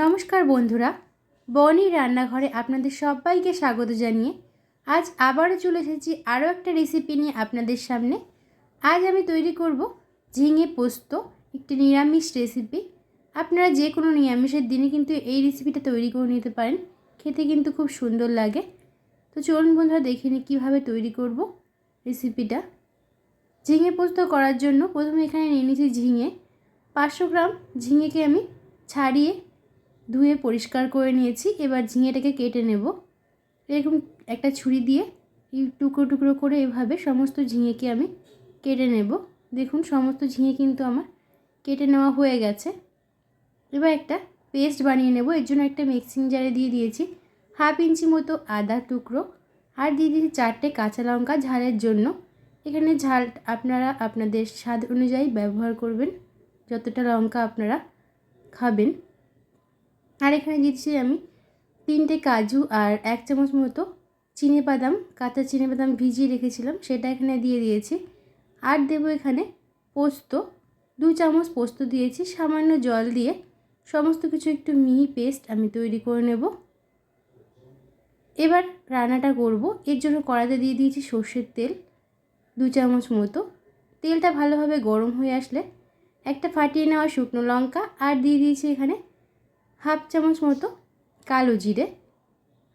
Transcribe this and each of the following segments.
নমস্কার বন্ধুরা, বনি রান্নাঘরে আপনাদের সবাইকে স্বাগত জানিয়ে আজ আবারও চলে এসেছি আরও একটা রেসিপি নিয়ে আপনাদের সামনে। আজ আমি তৈরি করব ঝিঙে পোস্ত, একটি নিরামিষ রেসিপি আপনারা যে কোনো নিরামিষের দিনে কিন্তু এই রেসিপিটা তৈরি করে নিতে পারেন, খেতে কিন্তু খুব সুন্দর লাগে। তো চলুন বন্ধুরা, দেখে নিই কীভাবে তৈরি করব রেসিপিটা ঝিঙে পোস্ত করার জন্য প্রথমে এখানে নিয়ে নিয়েছি ঝিঙে। পাঁচশো গ্রাম ঝিঙেকে আমি ছাড়িয়ে ধুয়ে পরিষ্কার করে নিয়েছি। এবার ঝিঙেটাকে কেটে নেব। এরকম একটা ছুরি দিয়ে এই টুকরো টুকরো করে এভাবে সমস্ত ঝিঙেকে আমি কেটে নেব। দেখুন, সমস্ত ঝিঙে কিন্তু আমার কেটে নেওয়া হয়ে গেছে। এবার একটা পেস্ট বানিয়ে নেব। এর জন্য একটা মিক্সিং জারে দিয়ে দিয়েছি হাফ ইঞ্চি মতো আদা টুকরো আর দিয়ে দিয়েছি চারটে কাঁচা লঙ্কা ঝালের জন্য। এখানে ঝাল আপনারা আপনাদের স্বাদ অনুযায়ী ব্যবহার করবেন। যতটা লঙ্কা আপনারা খাবেন। আর এখানে দিচ্ছি আমি তিনটে কাজু আর এক চামচ মতো চিনি বাদাম, কাঁচা চিনি বাদাম ভিজিয়ে রেখেছিলাম, সেটা এখানে দিয়ে দিয়েছি। আর দেবো এখানে পোস্ত, দু চামচ পোস্ত দিয়েছি, সামান্য জল দিয়ে সমস্ত কিছু একটু মিহি পেস্ট আমি তৈরি করে নেব। এবার রান্নাটা করব। এর জন্য কড়াতে দিয়ে দিয়েছি সর্ষের তেল, দু চামচ মতো। তেলটা ভালোভাবে গরম হয়ে আসলে একটা ফাটিয়ে নেওয়া শুকনো লঙ্কা আর দিয়ে দিয়েছি এখানে হাফ চামচ মতো কালো জিরে।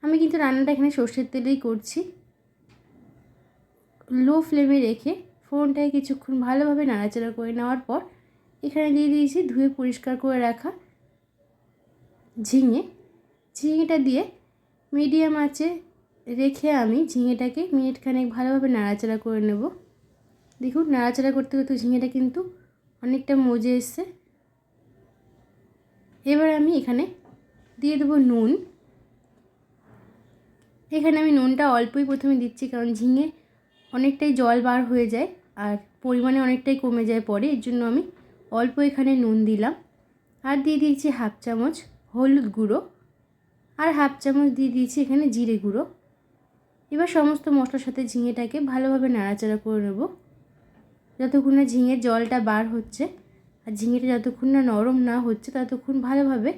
আমি কিন্তু রান্নাটা এখানে সর্ষের তেলেই করছি। লো ফ্লেমে রেখে ফোনটাকে কিছুক্ষণ ভালোভাবে নাড়াচাড়া করে নেওয়ার পর এখানে দিয়ে দিয়েছি ধুয়ে পরিষ্কার করে রাখা ঝিঙে। ঝিঙেটা দিয়ে মিডিয়াম আঁচে রেখে আমি ঝিঙেটাকে মিনিটখানেক ভালোভাবে নাড়াচাড়া করে নেব। দেখুন, নাড়াচাড়া করতে করতে ঝিঙেটা কিন্তু অনেকটা মজে এসছে। এবার আমি এখানে দিয়ে দেবো নুন। এখানে আমি নুনটা অল্পই প্রথমে দিচ্ছি, কারণ ঝিঙে অনেকটাই জল বার হয়ে যায় আর পরিমাণে অনেকটাই কমে যায় পরে, এর জন্য আমি অল্প এখানে নুন দিলাম। আর দিয়ে দিয়েছি হাফ চামচ হলুদ গুঁড়ো। আর হাফ চামচ দিয়ে দিয়েছি এখানে জিরে গুঁড়ো। এবার সমস্ত মশলার সাথে ঝিঙেটাকে ভালোভাবে নাড়াচাড়া করে নেব। যতক্ষণ না ঝিঙের জলটা বার হচ্ছে আর ঝিঙেটা যতক্ষণ না নরম না হচ্ছে ততক্ষণ ভালোভাবে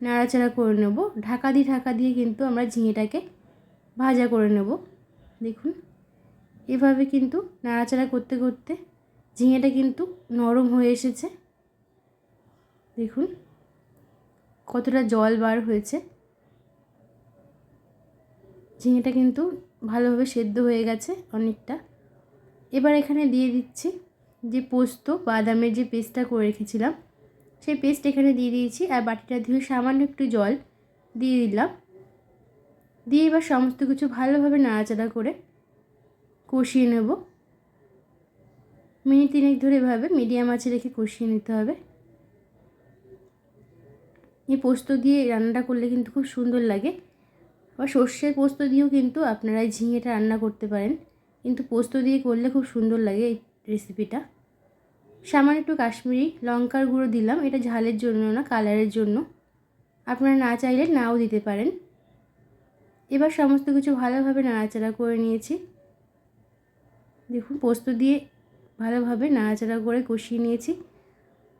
নাড়াচাড়া করে নেব। ঢাকা দিয়ে ঢাকা দিয়ে কিন্তু আমরা ঝিঙেটাকে ভাজা করে নেব। দেখুন, এভাবে কিন্তু নাড়াচাড়া করতে করতে ঝিঙেটা কিন্তু নরম হয়ে এসেছে। দেখুন, কতটা জল বার হয়েছে। ঝিঙেটা কিন্তু ভালোভাবে সেদ্ধ হয়ে গেছে অনেকটা। এবার এখানে দিয়ে দিচ্ছি যে পোস্ত, বাদামের যে পেস্টটা করে রেখেছিলাম, সেই পেস্ট এখানে দিয়ে দিয়েছি আর বাটিটা ধুয়ে সামান্য একটু জল দিয়ে দিলাম। দিয়ে এবার সমস্ত কিছু ভালোভাবে নাড়াচাড়া করে কষিয়ে নেব। মিনিট তিনেক ধরে এভাবে মিডিয়াম আঁচে রেখে কষিয়ে নিতে হবে। এই পোস্ত দিয়ে রান্নাটা করলে কিন্তু খুব সুন্দর লাগে। আবার সর্ষের পোস্ত দিয়েও কিন্তু আপনারা ঝিঙেটা রান্না করতে পারেন। কিন্তু পোস্ত দিয়ে করলে খুব সুন্দর লাগে রেসিপিটা সামান্য একটু কাশ্মীরি লঙ্কার গুঁড়ো দিলাম, এটা ঝালের জন্য না, কালারের জন্য। আপনারা না চাইলে নাও দিতে পারেন। এবার সমস্ত কিছু ভালোভাবে নাড়াচাড়া করে নিয়েছি। দেখুন, পোস্ত দিয়ে ভালোভাবে নাড়াচাড়া করে কষিয়ে নিয়েছি।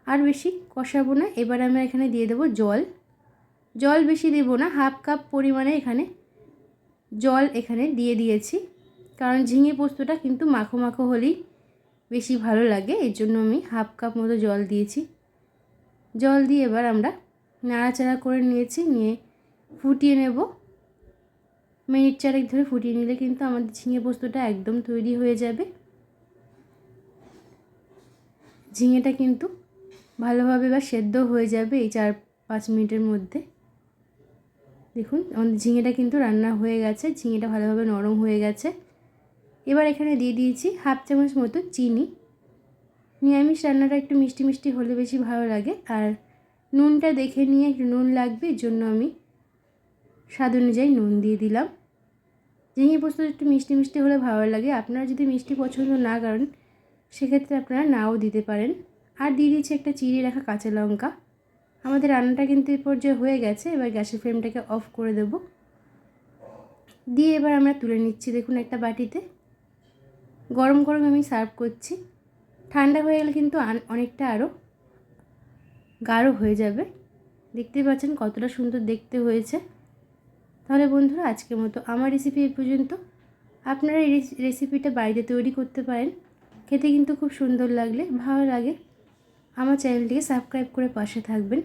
আর বেশি কষাবো না, এবার আমরা এখানে দিয়ে দেবো জল। জল বেশি দেবো না, হাফ কাপ পরিমাণে এখানে জল এখানে দিয়ে দিয়েছি। কারণ ঝিঙে পোস্তটা কিন্তু মাখো মাখো হলেই বেশি ভালো লাগে। এর জন্য আমি হাফ কাপ মতো জল দিয়েছি। জল দিয়ে এবার আমরা নাড়াচাড়া করে নিয়েছি, নিয়ে ফুটিয়ে নেব। মিনিট চারেক ধরে ফুটিয়ে নিলে কিন্তু আমাদের ঝিঙে পোস্তটা একদম তৈরি হয়ে যাবে। ঝিঙেটা কিন্তু ভালোভাবে এবার সেদ্ধ হয়ে যাবে এই চার পাঁচ মিনিটের মধ্যে। দেখুন, আমাদের ঝিঙেটা কিন্তু রান্না হয়ে গেছে। ঝিঙেটা ভালোভাবে নরম হয়ে গেছে। এবার এখানে দিয়ে দিয়েছি হাফ চামচ মতো চিনি। নিরামিষ রান্নাটা একটু মিষ্টি মিষ্টি হলে বেশি ভালো লাগে। আর নুনটা দেখে নিয়ে একটু নুন লাগবে, এর জন্য আমি স্বাদ অনুযায়ী নুন দিয়ে দিলাম। ঝিঙে পোস্ত একটু মিষ্টি মিষ্টি হলে ভালো লাগে, আপনারা যদি মিষ্টি পছন্দ না করেন, সেক্ষেত্রে আপনারা নাও দিতে পারেন। আর দিয়ে দিচ্ছি একটা চিড়ে রাখা কাঁচা লঙ্কা। আমাদের রান্নাটা কিন্তু এই পর্যায়ে হয়ে গেছে, এবার গ্যাসের ফ্লেমটাকে অফ করে দেব। দিয়ে এবার আমরা তুলে নিচ্ছি, দেখুন একটা বাটিতে। গরম গরম আমি সার্ভ করছি। ঠান্ডা হয়ে গেলে কিন্তু অনেকটা আরও গাঢ় হয়ে যাবে। দেখতে পাচ্ছেন কতটা সুন্দর দেখতে হয়েছে। তাহলে বন্ধুরা, আজকের মতো আমার রেসিপি এই পর্যন্ত। আপনারা এই রেসিপিটা বাড়িতে তৈরি করতে পারেন। খেতে কিন্তু খুব সুন্দর লাগলে, ভালো লাগে। আমার চ্যানেলটিকে সাবস্ক্রাইব করে পাশে থাকবেন।